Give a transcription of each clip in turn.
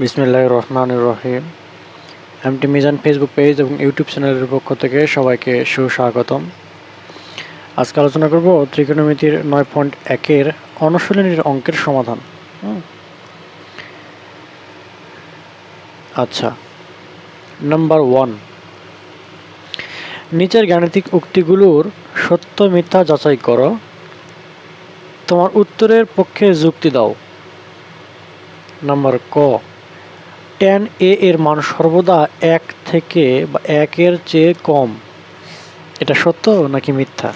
বিসমিল্লাহ রহমান রহিম। এমটি মিজান ফেসবুক পেজ এবং ইউটিউব চ্যানেলের পক্ষ থেকে সবাইকে সুস্বাগতম। আজকে আলোচনা করব ত্রিকোণমিতির নয় পয়েন্ট একের অনুশীলনীর অঙ্কের সমাধান। আচ্ছা নাম্বার ওয়ান নিচের গাণিতিক উক্তিগুলোর সত্য মিথ্যা যাচাই করো। তোমার উত্তরের পক্ষে যুক্তি দাও। নাম্বার ক। টেন এ এর মান সর্বদা এক থেকে বা একের চেয়ে কম। এটা সত্য নাকি মিথ্যা?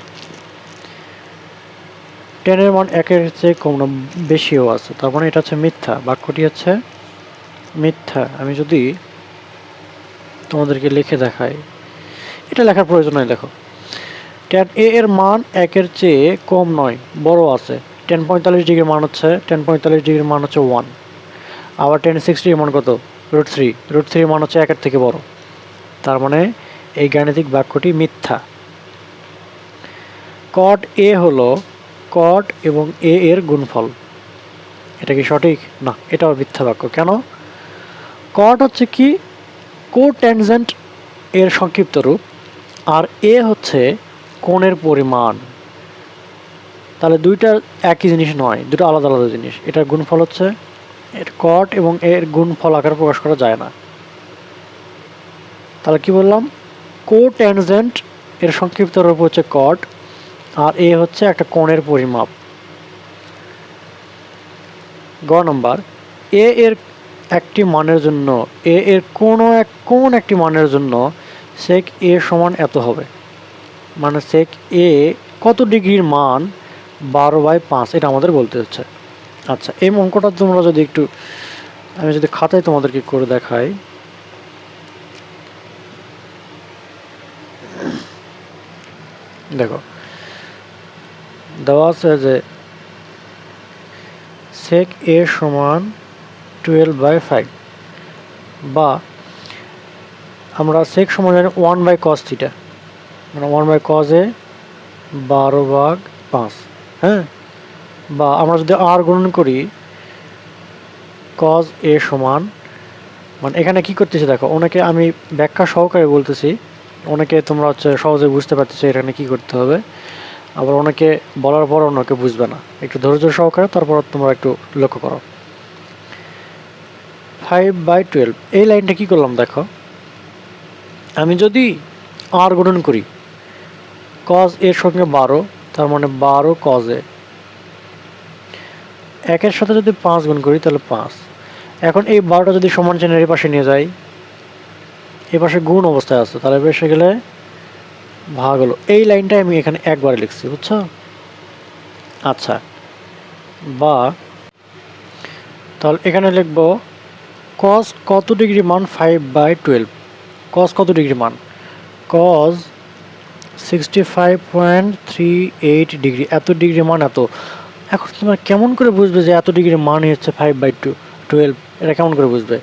টেনের মান একের চেয়ে কম না, বেশিও আছে। তার মানে এটা হচ্ছে মিথ্যা। বাক্যটি হচ্ছে মিথ্যা। আমি যদি তোমাদেরকে লিখে দেখাই। এটা লেখার প্রয়োজন নয় দেখো। টেন এ এর মান একের চেয়ে কম নয়, বড় আছে। টেন পঁয়তাল্লিশ ডিগ্রির মান হচ্ছে টেন পঁয়তাল্লিশ ডিগ্রির মান হচ্ছে ওয়ান আবার টেন সিক্সটির মান কত? Root three. রুট থ্রি মান হচ্ছে একের থেকে বড়। তার মানে এই গাণিতিক বাক্যটি মিথ্যা। কট এ হলো কট এবং এ এর গুণফল। এটা কি সঠিক? না, এটাও মিথ্যা বাক্য। কেন? কট হচ্ছে কি? কোট্যানজেন্ট এর সংক্ষিপ্ত রূপ। আর এ হচ্ছে কোণের পরিমাণ। তাহলে দুইটা একই জিনিস নয়, দুটো আলাদা আলাদা জিনিস। এটার গুণফল হচ্ছে এর কট এবং এর গুণফল আকারে প্রকাশ করা যায় না। তাহলে কি বললাম? কো ট্যানজেন্ট এর সংক্ষিপ্ত রূপ হচ্ছে কট আর এ হচ্ছে একটা কোণের পরিমাপ। গ নম্বর, এ এর একটি মানের জন্য, এ এর কোনো এক, কোন একটি মানের জন্য সেক এ সমান এত হবে? মানে সেক এ কত ডিগ্রির মান? বারো বাই পাঁচ, এটা আমাদের বলতে হচ্ছে। আচ্ছা এই অঙ্কটা তোমরা যদি একটু, আমি যদি খাতায় তোমাদেরকে করে দেখাই। দেখো, দেওয়া আছে যে সেক এ সমান টুয়েলভ বাই ফাইভ বা আমরা সেক সমান জানি ওয়ান বাই কস থিটা মানে ওয়ান বাই কজ এ বারো ভাগ পাঁচ হ্যাঁ? বা আমরা যদি আর গ্রহণ করি কজ এ সমান মানে এখানে কি করতেছি দেখো, ওনাকে আমি ব্যাখ্যা সহকারে বলতেছি অনেকে তোমরা হচ্ছে সহজে বুঝতে পারতেছো এখানে কি করতে হবে। আবার অনেকে বলার পর অন্যকে বুঝবে না। একটু ধৈর্য সহকারে, তারপর তোমরা একটু লক্ষ্য করো। ফাইভ বাই টুয়েলভ এই লাইনটা কি করলাম দেখো? আমি যদি আর গ্রহণ করি কজ এর সঙ্গে বারো, তার মানে বারো কজ এ একের সাথে যদি পাঁচ গুণ করি, তাহলে পাঁচ। এখন এই বারোটা যদি সমান চিহ্নের এই পাশে নিয়ে যাই এ পাশে গুণ অবস্থায় আছে, তাহলে বেসে গেলে ভাগ হলো। এই লাইনটাই আমি এখানে একবারে লিখছি, বুঝছ? আচ্ছা বা তাহলে এখানে লিখব কস কত ডিগ্রি মান ফাইভ বাই টুয়েলভ কস কত ডিগ্রি মান? Cos sixty five point three eight degree. এত ডিগ্রি মান এত। এখন তোমরা কেমন করে বুঝবে যে এত ডিগ্রি মানই হচ্ছে ফাইভ বাই টু টুয়েলভ এটা কেমন করে বুঝবে?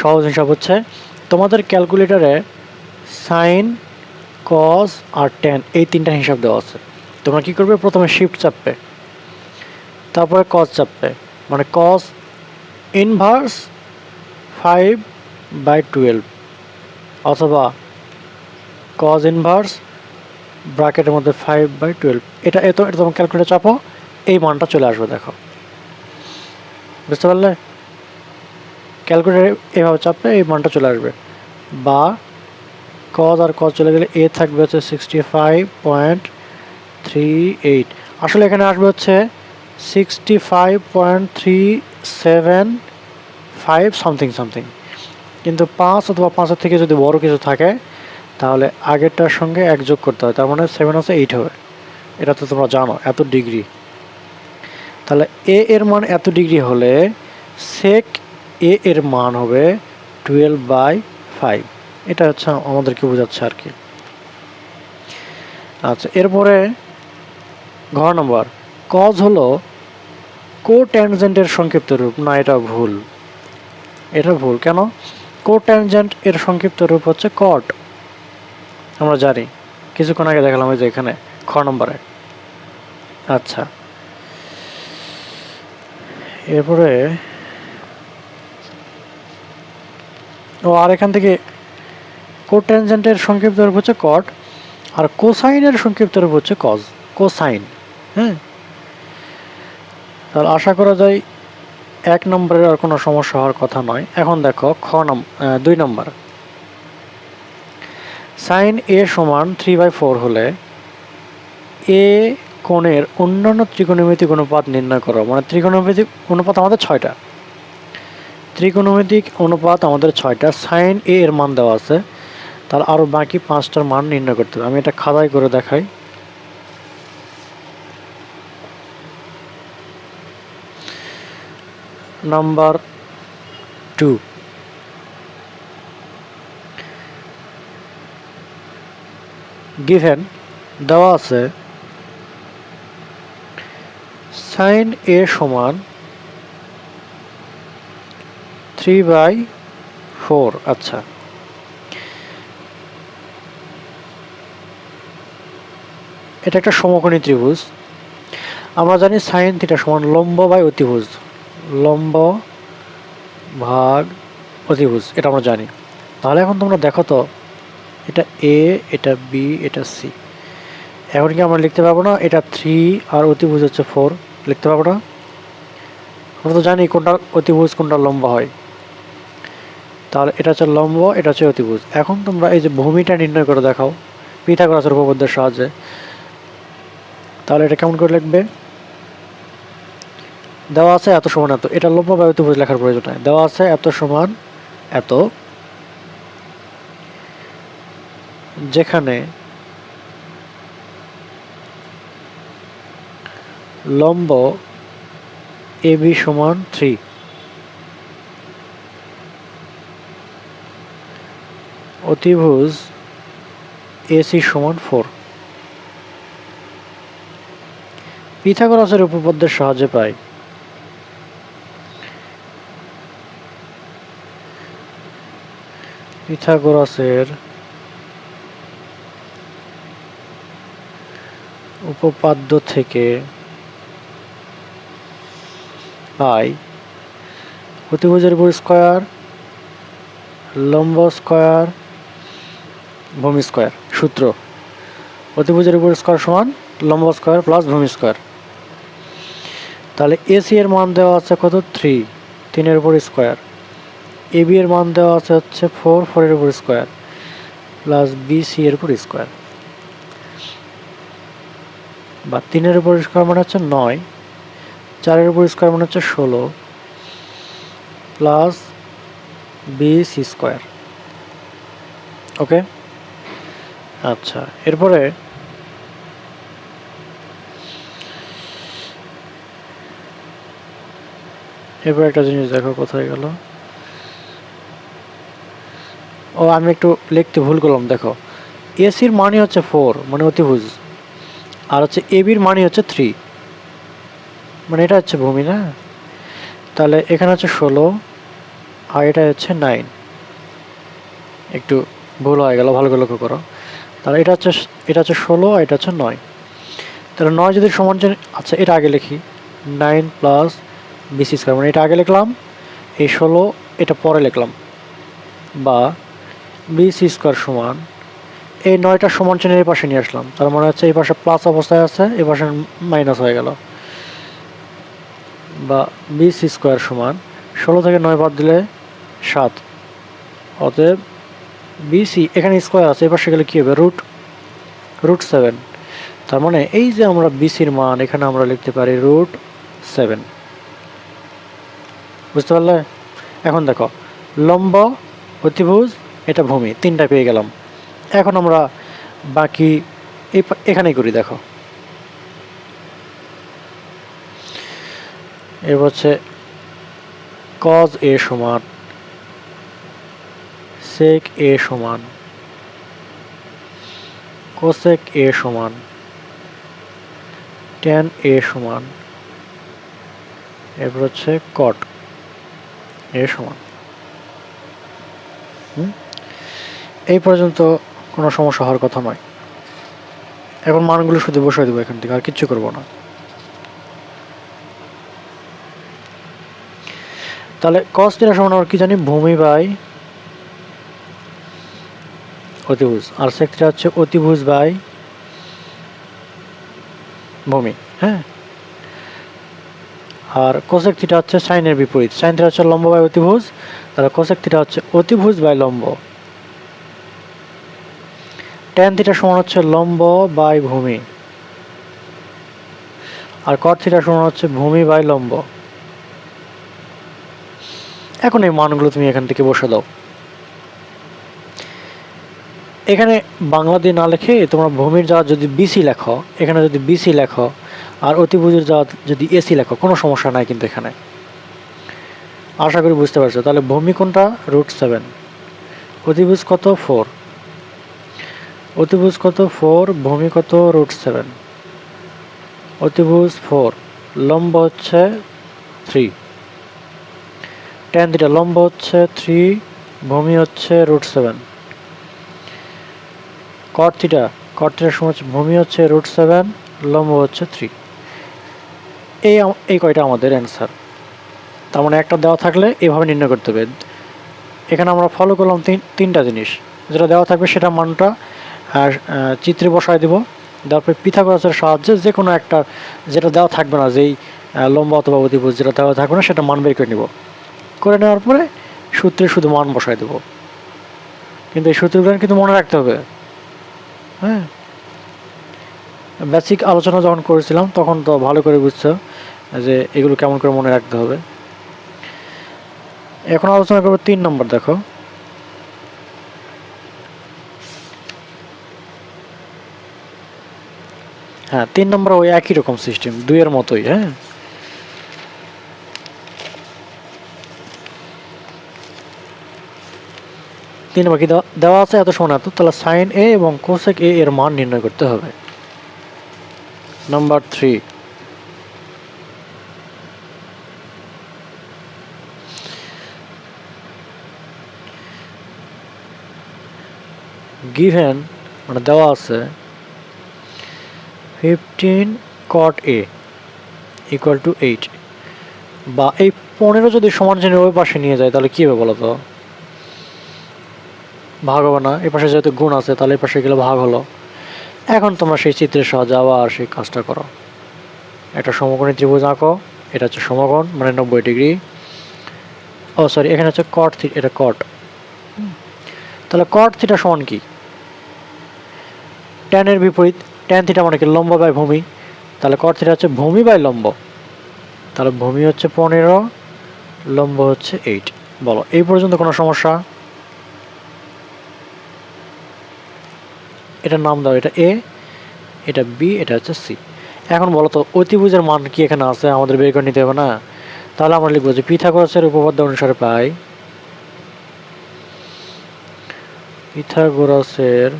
সহজ হিসাব হচ্ছে, তোমাদের ক্যালকুলেটারে সাইন কস আর টেন এই তিনটা হিসাব দেওয়া আছে। তোমরা কী করবে? প্রথমে শিফট চাপবে, তারপরে কস চাপবে। মানে cos inverse five by twelve অথবা কজ ইনভার্স ব্র্যাকেটের মধ্যে ফাইভ বাই টুয়েলভ এটা এত এটা তোমার ক্যালকুলেটার চাপো। এই মানটা চলে আসবে, দেখো। বুঝতে পারলে? ক্যালকুলেটার এভাবে চাপলে এই মানটা চলে আসবে। বা কজ আর কজ চলে গেলে এ থাকবে হচ্ছে sixty five point three eight আসলে এখানে আসবে হচ্ছে sixty five point three seven five something something কিন্তু পাঁচ অথবা পাঁচের থেকে যদি বড় কিছু থাকে, তাহলে আগেরটার সঙ্গে এক যোগ করতে হয়। তার মানে সেভেন হচ্ছে এইট হবে। এটা তো তোমরা জানো, এত ডিগ্রি তাহলে এ এর মান এত ডিগ্রি হলে সেক এ এর মান হবে টুয়েলভ বাই ফাইভ এটা হচ্ছে আমাদেরকে বোঝাচ্ছে আর কি। আচ্ছা এরপরে ঘর নম্বর। কজ হলো কো ট্যানজেন্টের সংক্ষিপ্ত রূপ। না, এটা ভুল। এটা ভুল। কেন? কো ট্যানজেন্ট এর সংক্ষিপ্ত রূপ হচ্ছে কট আমরা জানি। কিছুক্ষণ আগে দেখালাম ওই যে এখানে, খ নম্বরে। আচ্ছা। এরপরে ও আর এখান থেকে কোট্যানজেন্টের সংক্ষিপ্ত রূপ হচ্ছে কট আর কোসাইনের সংক্ষিপ্ত রূপ হচ্ছে কজ কোসাইন হ্যাঁ তাহলে আশা করা যায় এক নম্বরের আর কোনো সমস্যা হওয়ার কথা নয়। এখন দেখো খ নাম দুই নম্বর। সাইন এ সমান থ্রি বাই ফোর হলে এ কোণের অন্যান্য ত্রিকোণমিতিক অনুপাত নির্ণয় করো। মানে ত্রিকোণমিতিক অনুপাত আমাদের ছয়টা। ত্রিকোণমিতিক অনুপাত আমাদের ছয়টা। সাইন এ এর মান দেওয়া আছে। তার আরও বাকি পাঁচটার মান নির্ণয় করতে হবে। আমি এটা খাতায় করে দেখাই। Number two. গিভেন দেওয়া আছে সাইন এ সমান থ্রি বাই ফোর আচ্ছা। এটা একটা সমকোণী ত্রিভুজ। আমরা জানি সাইন থিটা সমান লম্ব বাই অতিভুজ। লম্ব ভাগ অতিভুজ, এটা আমরা জানি। তাহলে এখন তোমরা দেখো তো, এটা এ, এটা বি, এটা সি। এখন কি আমরা লিখতে পারব না? এটা থ্রি আর অতিভুজ হচ্ছে ফোর। লিখতে পারব না? আমরা তো জানি কোনটা অতিভুজ, কোনটা লম্বা হয়। তাহলে এটা হচ্ছে লম্ব, এটা হচ্ছে অতিভুজ। এখন তোমরা এই যে ভূমিটা নির্ণয় করে দেখাও, পিথাগোরাসের উপপাদ্যের সাহায্যে। তাহলে এটা কেমন করে লিখবে? দেওয়া আছে এত সমান এত। এটা লম্ব বা অতিভুজ লেখার প্রয়োজন নাই। দেওয়া আছে এত সমান এত। যেখানে লম্ব এ বি সমান থ্রি। অতিভুজ এসি সমান ফোর। পিথাগোরাসের উপপাদ্যের সাহায্যে পাই। পিথাগোরাসের উপপাদ্য থেকে পাই অতিভুজের উপর স্কোয়ার লম্ব স্কোয়ার, ভূমি স্কোয়ার, সূত্র। অতিভুজের উপর স্কোয়ার সমান লম্ব স্কোয়ার প্লাস ভূমি স্কোয়ার। তাহলে এসি এর মান দেওয়া আছে কত? থ্রি তিনের উপর স্কোয়ার। এবি এর মান দেওয়া আছে হচ্ছে ফোর ফোরের উপর স্কোয়ার। প্লাস বিসি এর উপর স্কোয়ার। বা তিনের উপর স্কোয়ার মানে হচ্ছে নয়। চারের উপর স্কোয়ার মানে হচ্ছে ষোলো প্লাস বিসি স্কোয়ার ওকে আচ্ছা এরপরে এরপর একটা জিনিস দেখো কোথায় গেল। ও, আমি একটু লিখতে ভুল করলাম, দেখো। এসির মানই হচ্ছে ফোর মানে অতিভুজ। আর হচ্ছে এবির মানই হচ্ছে থ্রি মানে এটা হচ্ছে ভূমি, না? তাহলে এখানে হচ্ছে ষোলো, আর এটা হচ্ছে নাইন একটু ভুল হয়ে গেল, ভালো করে লক্ষ্য করো। তাহলে এটা হচ্ছে এটা হচ্ছে ষোলো, আর এটা হচ্ছে নয়। তাহলে নয় যদি সমান আচ্ছা এটা আগে লিখি। নাইন প্লাস বিসি স্কোয়ার মানে এটা আগে লিখলাম, এই ষোলো, এটা পরে লিখলাম। বা বিসি স্কোয়ার সমান, এই নয়টা সমান চিহ্নের এই পাশে নিয়ে আসলাম। তার মানে হচ্ছে এই পাশে প্লাস অবস্থায় আছে, এই পাশে মাইনাস হয়ে গেল। বা বিসি স্কোয়ার সমান ষোলো থেকে নয় বাদ দিলে সাত। অতএব বিসি এখানে স্কোয়ার আছে এই পাশে গেলে কী হবে? Root root seven. তার মানে এই যে আমরা বিসির মান এখানে আমরা লিখতে পারি রুট সেভেন। বুঝতে পারলে? এখন দেখো, লম্ব, অতিভুজ, এটা ভূমি, তিনটা পেয়ে গেলাম। এখন আমরা বাকি এখানেই করি, দেখো। এর হচ্ছে কজ এ সমান সেক এ সমান কোসেক এ সমান ট্যান এ সমান, এরপর হচ্ছে কট এ সমান? এই পর্যন্ত কোনো সমস্যা হওয়ার কথা নয়। এখন মানগুলো শুধু বসিয়ে দেবো এখান থেকে, আর কিচ্ছু করব না। তাহলে কস থিটা সমান আমরা কি জানি? ভূমি বাই অতিভুজ। আর সেক থিটা হচ্ছে অতিভুজ বাই ভূমি হ্যাঁ? আর কোসেক থিটা হচ্ছে সাইনের বিপরীত। সাইন থিটা হচ্ছে লম্ব বাই অতিভুজ, তাহলে কোসেক থিটা হচ্ছে অতিভুজ বাই লম্ব। ট্যান থিটা সমান হচ্ছে লম্ব বাই ভূমি। আর কট থিটা সমান হচ্ছে ভূমি বাই লম্ব। এখন এই মানগুলো তুমি এখান থেকে বসে দাও। এখানে বাংলা দিয়ে না লেখে তোমরা ভূমির যাওয়া যদি বিসি লেখো, এখানে যদি বিসি লেখো, আর অতিভুজের যাওয়া যদি এসি লেখো, কোনো সমস্যা নাই কিন্তু এখানে। আশা করি বুঝতে পারছ। তাহলে ভূমি কোনটা? Root seven. অতিভুজ কত? ফোর। অতিভুজ কত? ফোর। ভূমি কত? Root seven. অতিভুজ ফোর। লম্ব হচ্ছে থ্রি। টেন থিটা লম্ব হচ্ছে থ্রি ভূমি হচ্ছে root seven cot theta cot সময় হচ্ছে ভূমি হচ্ছে রুট সেভেন লম্ব হচ্ছে থ্রি এই এই কয়টা আমাদের অ্যান্সার তার মানে একটা দেওয়া থাকলে এভাবে নির্ণয় করতে হবে। এখানে আমরা ফলো করলাম তিন তিনটা জিনিস। যেটা দেওয়া থাকবে সেটা মানটা চিত্রে বসায় দিব। তারপরে পিথাগোরাসের সাহায্যে যে কোনো একটা যেটা দেওয়া থাকবে না, যেই লম্বা অথবা অতিভুজ যেটা দেওয়া থাকবে না, সেটা মান বের করে নিব। করে নেওয়ার পরে সূত্রে শুধু মান বসায় দেব। কিন্তু এই সূত্রগুলো কিন্তু মনে রাখতে হবে। হ্যাঁ? বেসিক আলোচনা যখন করেছিলাম, তখন তো ভালো করে বুঝছ যে এগুলো কেমন করে মনে রাখতে হবে। এখন আলোচনা করব তিন নম্বর, দেখো। হ্যাঁ তিন নম্বর ওই একই রকম সিস্টেম দুইয়ের মতোই হ্যাঁ? তিন নম্বর কি দেওয়া- আছে, এত সমান এত তাহলে সাইন এ এবং কোসেক এ এর মান নির্ণয় করতে হবে। নাম্বার থ্রি গিভেন মানে দেওয়া আছে fifteen cot A equal to eight বা এই পনেরো যদি সমান শ্রেণির ওই পাশে নিয়ে যায়, তাহলে কী হবে বলো তো ভাগ হবে না এ পাশে যেহেতু গুণ আছে, তাহলে এই পাশে গেলে ভাগ হলো। এখন তোমরা সেই চিত্রের সাহায্যে আবার সেই কাজটা করো। একটা সমকোণী ত্রিভুজ আঁকো, এটা হচ্ছে সমকোণ মানে নব্বই ডিগ্রি। ও সরি এখানে হচ্ছে কট থি এটা কট তাহলে কট থিটা সমান কি? ট্যানের বিপরীত ট্যান থিটা মানে কি? লম্ব বাই ভূমি। তাহলে কট থিটা হচ্ছে ভূমি বাই লম্ব। তাহলে ভূমি হচ্ছে পনেরো, লম্ব হচ্ছে এইট বলো, এই পর্যন্ত কোনো সমস্যা? এটার নাম দাও, এটা এ এটা বি এটা হচ্ছে সি এখন বলো তো, অতিভুজের মান কি এখানে আছে? আমাদের বের করে নিতে হবে না? তাহলে আমরা লিখব যে পিথাগোরাসের উপপাদ্য অনুসারে পাই পিথাগোরাসের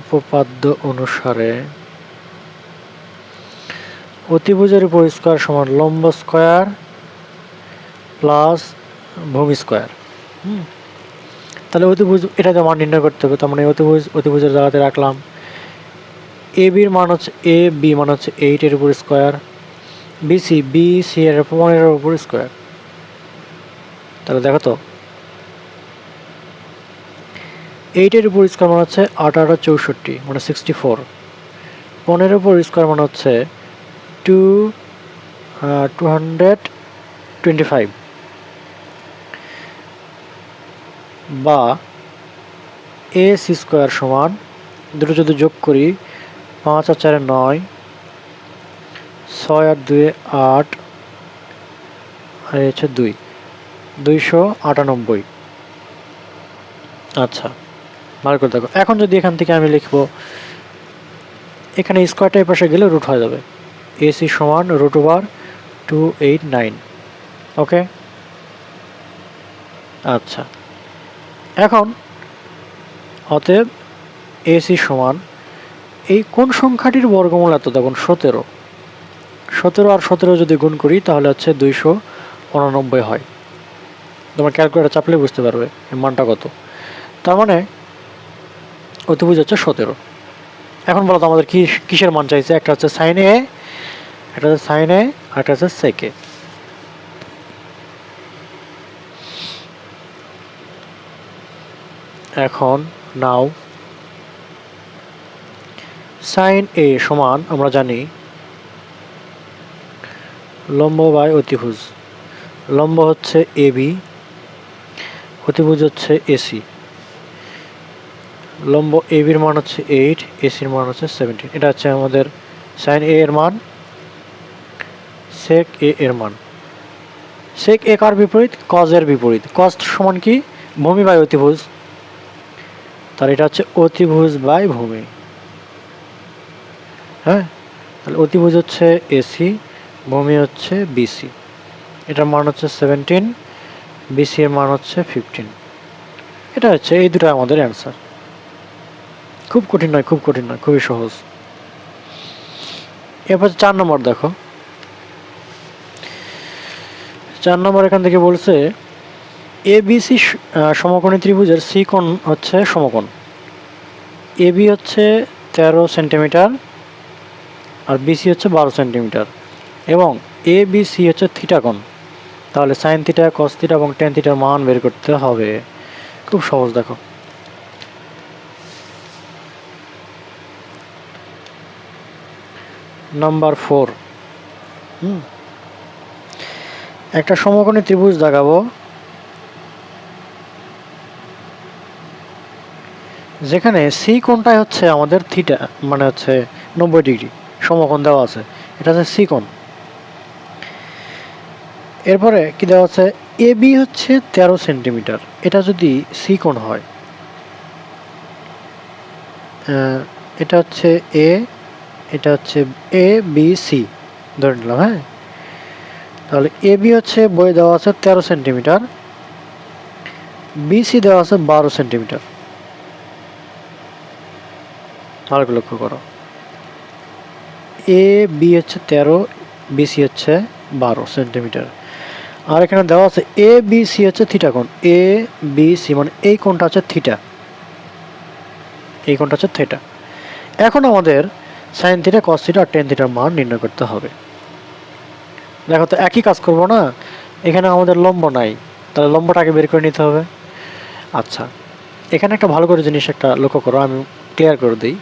উপপাদ্য অনুসারে অতিভুজের উপর স্কোয়ার সমান লম্ব স্কোয়ার প্লাস ভূমি স্কোয়ার হুম। তাহলে অতিভুজ এটাতে মান নির্ণয় করতে হবে, তার মানে অতিভুজ, অতিভুজের জায়গাতে রাখলাম। এ বির মান হচ্ছে এ বি মান হচ্ছে এইটের উপর স্কোয়ার বিসি বি সি এর পনেরোর উপর স্কোয়ার তাহলে দেখো তো। এইটের উপর স্কোয়ার মানে হচ্ছে আঠারো চৌষট্টি মানে সিক্সটি ফোর পনেরোর উপর স্কোয়ার মানে হচ্ছে two two hundred twenty five বা এ সি স্কোয়ার সমান দুটো যদি যোগ করি পাঁচ আর চারে নয়, ছয় আর দুয়ে আট, আর হচ্ছে দুই, দুইশো আটানব্বই। আচ্ছা ভালো করে দেখো। এখন যদি এখান থেকে আমি লিখব, এখানে স্কোয়ারটা পাশে গেলে রুট হয়ে যাবে। এসি সমান root over two eight nine okay আচ্ছা। এখন অতএব এসি সমান এই কোন সংখ্যাটির বর্গমূল এত? দেখুন, সতেরো। সতেরো আর সতেরো যদি গুণ করি, তাহলে হচ্ছে দুইশো উননব্বই হয়। তোমার ক্যালকুলেটার চাপলে বুঝতে পারবে মানটা কত। তার মানে অতিভুজ হচ্ছে সতেরো। এখন বলো তো আমাদের কি কিসের মান চাইছে? একটা হচ্ছে সাইন এ একটা হচ্ছে সাইন এ আর একটা হচ্ছে সেকে এখন, নাও। সাইন এ সমান, আমরা জানি, লম্ব বাই অতিভুজ। লম্ব হচ্ছে এ বি, অতিভুজ হচ্ছে এসি লম্ব এ বির মান হচ্ছে এইট এসির মান হচ্ছে সেভেন্টিন। এটা হচ্ছে আমাদের সাইন এ এর মান সেক এ এর মান। সেক এ কার বিপরীত? কজের বিপরীত। কজ সমান কি? ভূমি বাই অতিভুজ। তাহলে এটা হচ্ছে অতিভুজ বাই ভূমি। হ্যাঁ? তাহলে অতিভুজ হচ্ছে এসি ভূমি হচ্ছে বিসি এটার মান হচ্ছে সেভেন্টিন বিসি এর মান হচ্ছে ফিফটিন এটা হচ্ছে এই দুটো আমাদের অ্যান্সার খুব কঠিন নয়, খুব কঠিন নয়, খুবই সহজ। এরপর চার নম্বর দেখো। চার নম্বর এখান থেকে বলছে এ বিসি সমকোণী ত্রিভুজের সি কোণ হচ্ছে সমকোণ। এ বি হচ্ছে তেরো সেন্টিমিটার আর বিসি হচ্ছে বারো সেন্টিমিটার এবং এ বি সি হচ্ছে থিটা কোণ। তাহলে সাইন থিটা, কস থিটা এবং টেন থিটার মান বের করতে হবে। খুব সহজ দেখো। Number four. একটা সমকোণী ত্রিভুজ দেখাবো। যেখানে সি কোণটাই হচ্ছে আমাদের থিটা মানে হচ্ছে নব্বই ডিগ্রি, সমকোণ দেওয়া আছে। এটা হচ্ছে সি কোণ। এরপরে কি দেওয়া আছে? এ বি হচ্ছে তেরো সেন্টিমিটার। এটা যদি সি কোণ হয় এটা হচ্ছে এ এটা হচ্ছে এ বি সি ধরে নিলাম হ্যাঁ? তাহলে এ বি হচ্ছে বই দেওয়া আছে তেরো সেন্টিমিটার বিসি দেওয়া আছে বারো সেন্টিমিটার। করে লক্ষ্য করো। এ বি হচ্ছে তেরো বিসি হচ্ছে বারো সেন্টিমিটার আর এখানে দেওয়া আছে এ বি সি হচ্ছে থিটা কোণ। এ বি সি মানে এই কোণটা হচ্ছে থিটা এই কোণটা হচ্ছে থিটা এখন আমাদের সাইন থিটা কস থিটা আর টেন থিটার মান নির্ণয় করতে হবে। দেখো তো একই কাজ করব না? এখানে আমাদের লম্ব নাই। তাহলে লম্বটাকে বের করে নিতে হবে। আচ্ছা এখানে একটা ভালো করে জিনিস একটা লক্ষ্য করো, আমি ক্লিয়ার করে দিই।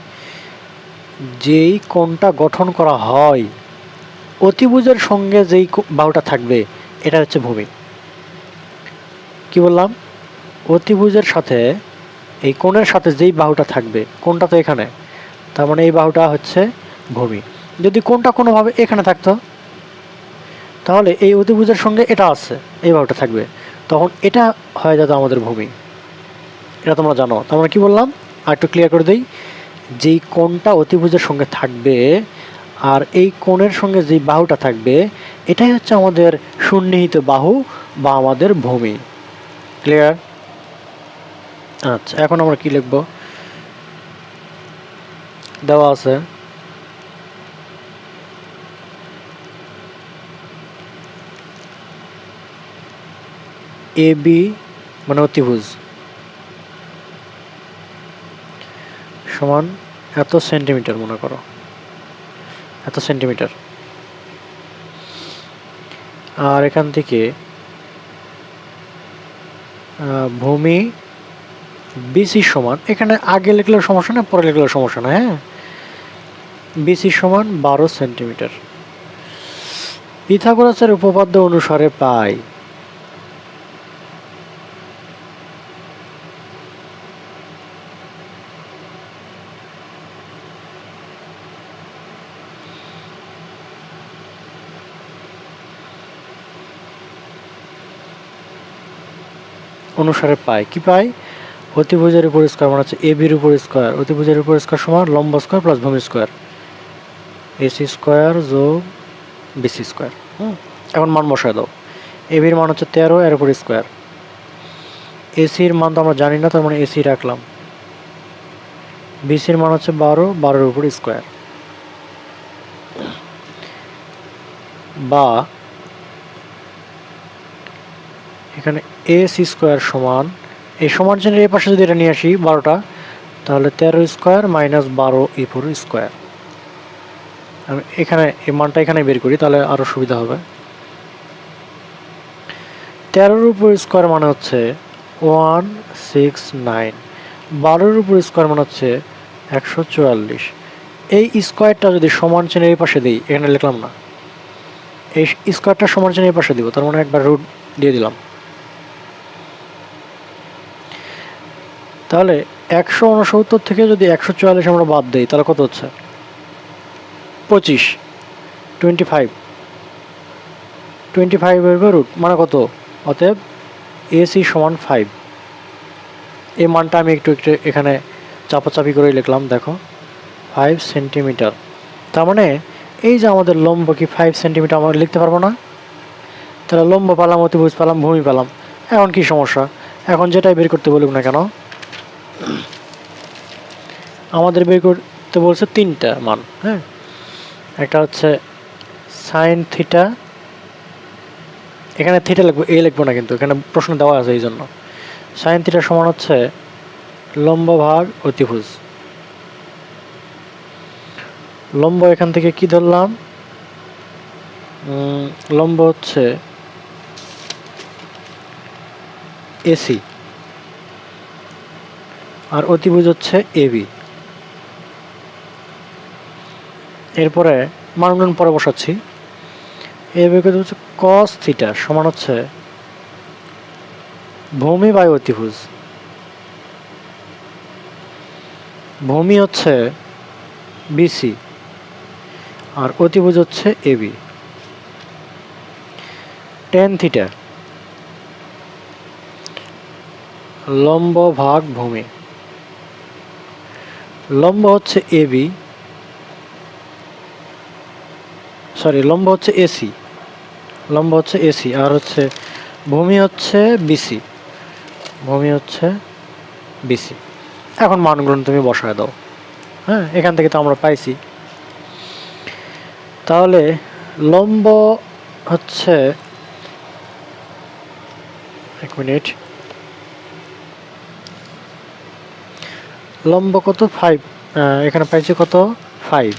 যেই কোণটা গঠন করা হয়, অতিভুজের সঙ্গে যেই বাহুটা থাকবে, এটা হচ্ছে ভূমি। কি বললাম? অতিভুজের সাথে, এই কোণের সাথে যেই বাহুটা থাকবে কোনটা তো এখানে, তার মানে এই বাহুটা হচ্ছে ভূমি। যদি কোনটা কোনোভাবে এখানে থাকতো, তাহলে এই অতিভুজের সঙ্গে এটা আছে, এই বাহুটা থাকবে। তখন এটা হয়ে যেত আমাদের ভূমি। এটা তোমরা জানো। তার মানে কি বললাম? আর একটু ক্লিয়ার করে দিই। যেই কোণটা অতিভুজের সঙ্গে থাকবে আর এই কোণের সঙ্গে যেই বাহুটা থাকবে, এটাই হচ্ছে আমাদের সুন্নিহিত বাহু বা আমাদের ভূমি। ক্লিয়ার আচ্ছা এখন আমরা কি লিখব? দেওয়া আছে। এ বি মানে অতিভুজ। সমান এত সেন্টিমিটার, মনে করো। এত সেন্টিমিটার। আর এখান থেকে ভূমি বিসি সমান, এখানে আগে লিখলেও সমস্যা না পরে লিখলেও সমস্যা না হ্যাঁ? বিসি সমান বারো সেন্টিমিটার। পিথাগোরাসের উপপাদ্য অনুসারে পাই অনুসারে পাই কি পাই অতিভুজের উপর স্কোয়ার মানে হচ্ছে এ বির উপর স্কোয়ার অতিভুজের উপর স্কোয়ার সমান লম্ব স্কোয়ার প্লাস ভূমি স্কোয়ার এসি স্কোয়ার যোগ বিসি স্কোয়ার হুম? এখন মান বসায় দাও। এ বির মান হচ্ছে তেরো, এর উপর স্কোয়ার এসির মান তো আমরা জানি না, তার মানে এসি রাখলাম। বিসির মান হচ্ছে বারো, বারোর উপর স্কোয়ার বা এখানে এ সি স্কোয়ার সমান এই সমান চিহ্নের এই পাশে যদি এটা নিয়ে আসি, বারোটা, তাহলে তেরো স্কোয়ার মাইনাস বারো ই ফোর স্কোয়ার আমি এখানে, এই মানটা এখানে বের করি, তাহলে আরও সুবিধা হবে। তেরোর উপর স্কোয়ার মানে হচ্ছে ওয়ান সিক্স নাইন বারোর উপর স্কোয়ার মানে হচ্ছে একশো চুয়াল্লিশ। এই স্কোয়ারটা যদি সমান চেনের এই পাশে দিই, এখানে লিখলাম না। এই স্কোয়ারটা সমান এই পাশে দিব, তার মানে একবার রুট দিয়ে দিলাম। তাহলে একশো উনসত্তর থেকে যদি একশো চুয়াল্লিশ আমরা বাদ দিই, তাহলে কত হচ্ছে? পঁচিশ। Twenty five. টোয়েন্টি ফাইভ এর রুট মানে কত? অতএব এসি সমান ফাইভ। এই মানটা আমি একটু একটু এখানে চাপাচাপি করে লিখলাম, দেখো। Five centimetre. তার মানে এই যে আমাদের লম্ব কি ফাইভ সেন্টিমিটার আমরা লিখতে পারব না? তাহলে লম্ব পালাম অতিভুজ পালাম, ভূমি পালাম। এখন কি সমস্যা? এখন যেটাই বের করতে বলুক না কেন আমাদের বের করতে বলছে তিনটা মান হ্যাঁ? একটা হচ্ছে সাইন থিটা এখানে থিটা লিখব এ লিখব না কিন্তু, এখানে প্রশ্ন দেওয়া আছে এই জন্য। সাইন থিটা সমান হচ্ছে লম্ব ভাগ অতিভুজ। লম্ব এখান থেকে কি ধরলাম? লম্ব হচ্ছে এসি আর অতিভুজ হচ্ছে এবি এরপরে মানগুণ পরে বসাচ্ছি। এবি হচ্ছে কস থিটা সমান হচ্ছে ভূমি বায়ু অতিভুজ। ভূমি হচ্ছে বিসি আর অতিভুজ হচ্ছে এবি টেন থিটা লম্ব ভাগ ভূমি। লম্ব হচ্ছে এবি সরি লম্ব হচ্ছে এসি লম্ব হচ্ছে এসি আর হচ্ছে ভূমি হচ্ছে বিসি ভূমি হচ্ছে বিসি এখন মানগুলো তুমি বসায় দাও। হ্যাঁ এখান থেকে তো আমরা পাইছি। তাহলে লম্ব হচ্ছে, এক মিনিট। লম্ব কত? ফাইভ এখানে পাইছি কত? ফাইভ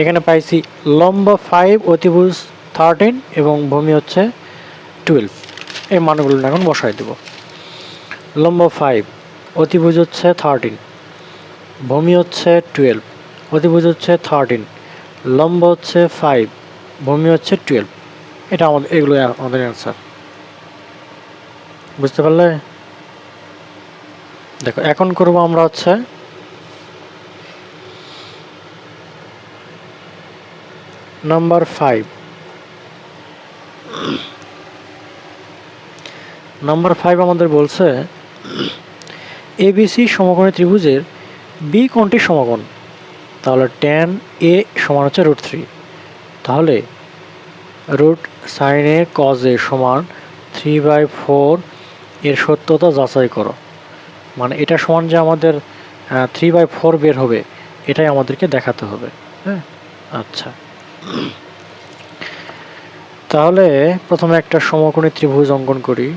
এখানে পাইছি লম্ব ফাইভ অতিভুজ থার্টিন এবং ভূমি হচ্ছে টুয়েলভ এই মানগুলো এখন বসাই দেব। লম্ব ফাইভ অতিভুজ হচ্ছে থার্টিন ভূমি হচ্ছে টুয়েলভ অতিভুজ হচ্ছে থার্টিন লম্ব হচ্ছে ফাইভ ভূমি হচ্ছে টুয়েলভ এটা আমাদের এগুলো আমাদের অ্যান্সার বুঝতে পারলে? দেখো, এখন করব আমরা হচ্ছে নাম্বার ফাইভ নাম্বার ফাইভ আমাদের বলছে এবিসি সমকোণী ত্রিভুজের বি কোণটি সমকোণ? তাহলে টেন এ সমান হচ্ছে রুট থ্রি তাহলে root sine A cos A সমান থ্রি বাই ফোর এর সত্যতা যাচাই করো। মানে এটা সমান যে আমাদের থ্রি বাই ফোর বের হবে, এটাই আমাদেরকে দেখাতে হবে। হ্যাঁ? আচ্ছা। তাহলে প্রথমে একটা সমকোণী ত্রিভুজ অঙ্কন করি।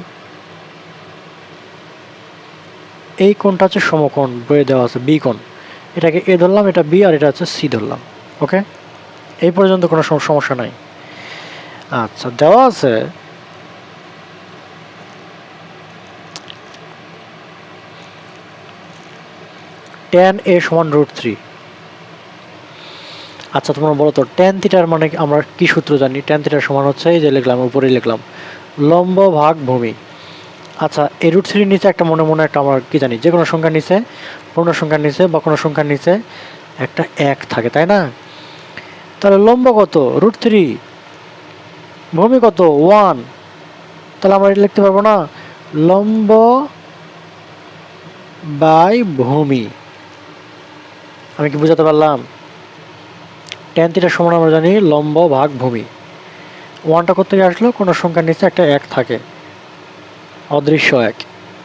এই কোণটা হচ্ছে সমকোণ, বইয়ে দেওয়া আছে বি কোণ। এটাকে এ ধরলাম, এটা বি আর এটা হচ্ছে সি ধরলাম ওকে এই পর্যন্ত কোনো সমস্যা নাই। আচ্ছা দেওয়া আছে টেন এ সমান রুট থ্রি আচ্ছা তোমরা বলো তো টেন থিটার মানে আমরা কি সূত্র জানি? টেন থিটার সমান হচ্ছে এই যে লিখলাম উপরে লিখলাম। লম্ব ভাগ ভূমি। আচ্ছা এই রুট থ্রির নিচে একটা মনে মনে একটা আমরা কি জানি? যে কোনো সংখ্যার নিচে, পূর্ণ সংখ্যার নিচে বা কোনো সংখ্যার নিচে একটা এক থাকে, তাই না? তাহলে লম্ব কত? রুট থ্রি ভূমি কত? ওয়ান তাহলে আমরা এটা লিখতে পারব না। লম্ব বাই ভূমি। আমি কি বুঝাতে পারলাম? টেন থিটার সমান আমরা জানি লম্ব ভাগ ভূমি। ওয়ানটা করতে গিয়ে আসলো? কোনো সংখ্যার নিচে একটা এক থাকে। অদৃশ্য এক।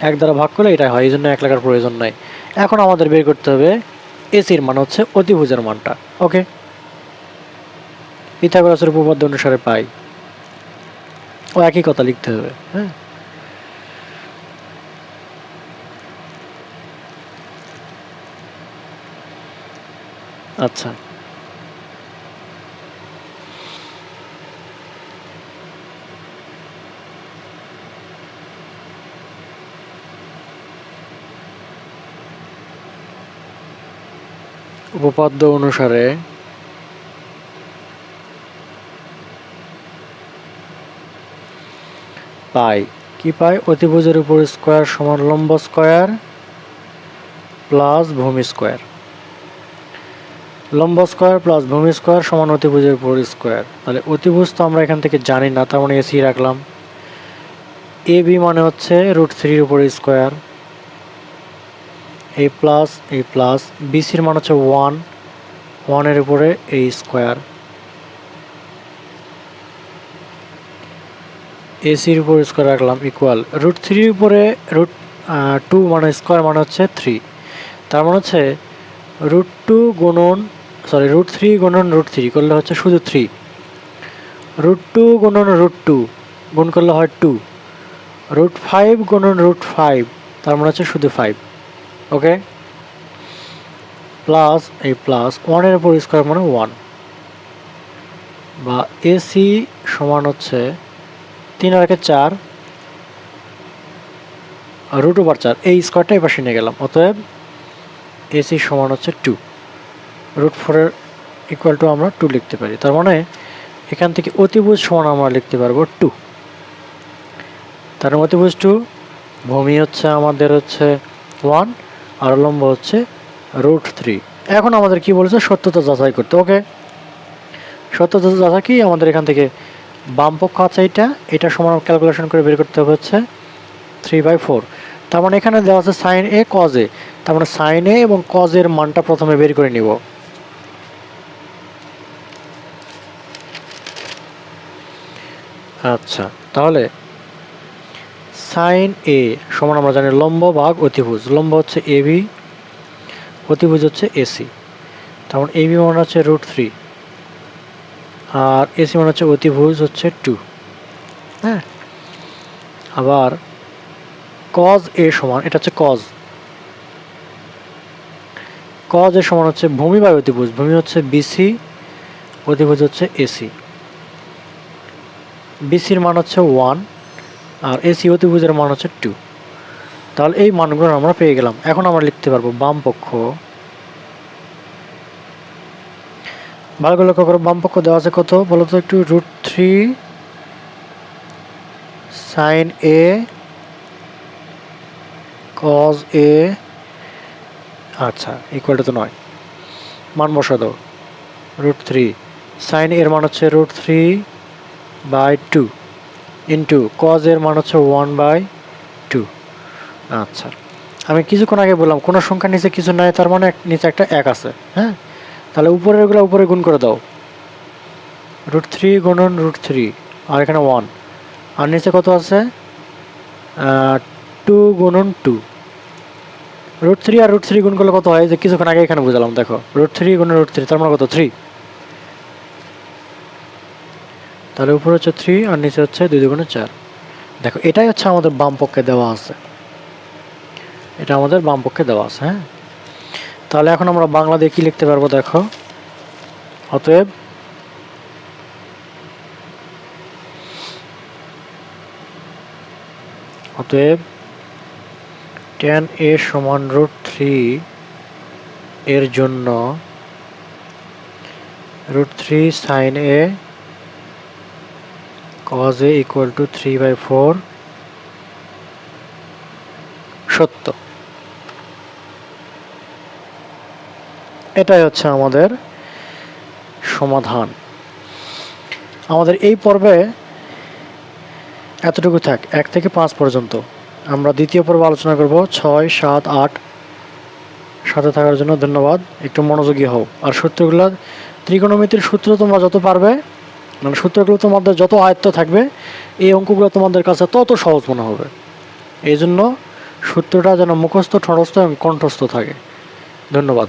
এক দ্বারা ভাগ করলে এটা হয় এই জন্য এক লেখার প্রয়োজন নাই। এখন আমাদের বের করতে হবে এসির মান হচ্ছে অতিভুজের মানটা। ওকে? পিথাগোরাসের উপপাদ্য অনুসারে পাই। ও একই কথা লিখতে হবে হ্যাঁ? আচ্ছা। উপপাদ্য অনুসারে পাই। কি পাই? অতিভুজের উপর স্কোয়ার সমান লম্ব স্কোয়ার প্লাস ভূমি স্কোয়ার লম্ব স্কোয়ার প্লাস ভূমি স্কোয়ার সমান অতিভুজের উপর স্কোয়ার। তাহলে অতিভুজ তো আমরা এখান থেকে জানি না, তার মানে এসি রাখলাম। এ বি মানে হচ্ছে রুট থ্রির উপর square. A plus A plus বিসির মান হচ্ছে ওয়ান ওয়ানের উপরে এ স্কোয়ার। এসির উপর স্কোয়ার রাখলাম ইকুয়াল রুট থ্রির উপরে রুট টু মানে স্কোয়ার মানে হচ্ছে থ্রি তার মানে হচ্ছে রুট টু গুণন সরি রুট থ্রি গুণন রুট থ্রি করলে হচ্ছে শুধু থ্রি রুট টু গুণন রুট টু গুণ করলে হয় টু রুট ফাইভ গুণন রুট ফাইভ তার মানে হচ্ছে শুধু ফাইভ ওকে প্লাস এই প্লাস ওয়ানের উপর স্কোয়ার মানে ওয়ান বা এসি সমান হচ্ছে তিন আর একে চার রুট ওভার চার। এই স্কোয়ারটা পাশে নিয়ে গেলাম। অতএব এসি সমান হচ্ছে টু রুট ফোরের ইকুয়াল টু আমরা টু লিখতে পারি। তার মানে এখান থেকে অতিভুজ সমান আমরা লিখতে পারব টু তার মানে অতিভুজ টু ভূমি হচ্ছে আমাদের হচ্ছে ওয়ান আর লম্ব হচ্ছে রুট থ্রি এখন আমাদের কি বলেছে? সত্যতা যাচাই করতে। ওকে সত্যতা যাচাই কি? আমাদের এখান থেকে বাম পক্ষ আছে এটা। এটা সমান ক্যালকুলেশন করে বের করতে হচ্ছে থ্রি বাই ফোর তার মানে এখানে দেওয়া আছে সাইন এ কজ এ তার মানে সাইন এ এবং কজের মানটা প্রথমে বের করে নিব। আচ্ছা তাহলে সাইন এ সমান আমরা জানি লম্ব ভাগ অতিভুজ। লম্ব হচ্ছে এ বি অতিভুজ হচ্ছে এসি তখন এ বি মানে হচ্ছে রুট থ্রি আর এসি মানে হচ্ছে অতিভুজ হচ্ছে টু হ্যাঁ? আবার কজ এ সমান, এটা হচ্ছে কজ কজ এ সমান হচ্ছে ভূমি বা অতিভুজ, ভূমি হচ্ছে বিসি অতিভুজ হচ্ছে এসি বিসির মান হচ্ছে ওয়ান আর এসি অতিভুজের মান হচ্ছে টু তাহলে এই মানগুলো আমরা পেয়ে গেলাম। এখন আমরা লিখতে পারব বাম পক্ষ। ভালো করে লক্ষ্য করো, বাম পক্ষ দেওয়া আছে কত? বলো তো একটু root three sine A cos A আচ্ছা ইকুয়াল টু তো নয়। মান বসা দাও। রুট থ্রি সাইন এর মান হচ্ছে root three by two into cos এর মান হচ্ছে ওয়ান বাই টু আচ্ছা আমি কিছুক্ষণ আগে বললাম, কোনো সংখ্যা নিচে কিছু নাই, তার মানে নিচে একটা এক আছে হ্যাঁ? তাহলে উপরেরগুলো উপরে গুণ করে দাও। রুট থ্রি গুণন রুট থ্রি আর এখানে ওয়ান আর নিচে কত আছে? টু গুণন টু রুট থ্রি আর রুট থ্রি গুণ করলে কত হয়? যে কিছুক্ষণ আগে এখানে বুঝালাম, দেখো। রুট থ্রি গুণন রুট থ্রি তার মানে কত? থ্রি তাহলে উপরে হচ্ছে থ্রি আর নিচে হচ্ছে দুই দুগুণে চার। দেখো, এটাই হচ্ছে আমাদের বাম পক্ষে দেওয়া আছে। এটা আমাদের বাম পক্ষে দেওয়া আছে হ্যাঁ? তাহলে এখন আমরা বাংলা দিয়ে কি লিখতে পারব দেখো? অতএব অতএব টেন এ সমান রুট থ্রি এর জন্য root three sine A cos a equal to 3 by 4 সত্য। এটাই হচ্ছে আমাদের সমাধান। আমাদের এই পর্বে এতটুকু থাক, এক থেকে পাঁচ পর্যন্ত। আমরা দ্বিতীয় পর্ব আলোচনা করব, ছয়, সাত, আট। সাথে থাকার জন্য ধন্যবাদ। একটু মনোযোগী হও। আর সূত্রগুলো ত্রিকোণমিতির সূত্র তোমরা যত পারবে মানে সূত্রগুলো তোমাদের যত আয়ত্ত থাকবে, এই অঙ্কগুলো তোমাদের কাছে তত সহজ মনে হবে। এই জন্য সূত্রটা যেন মুখস্থ ঠরস্থ এবং কণ্ঠস্থ থাকে। ধন্যবাদ।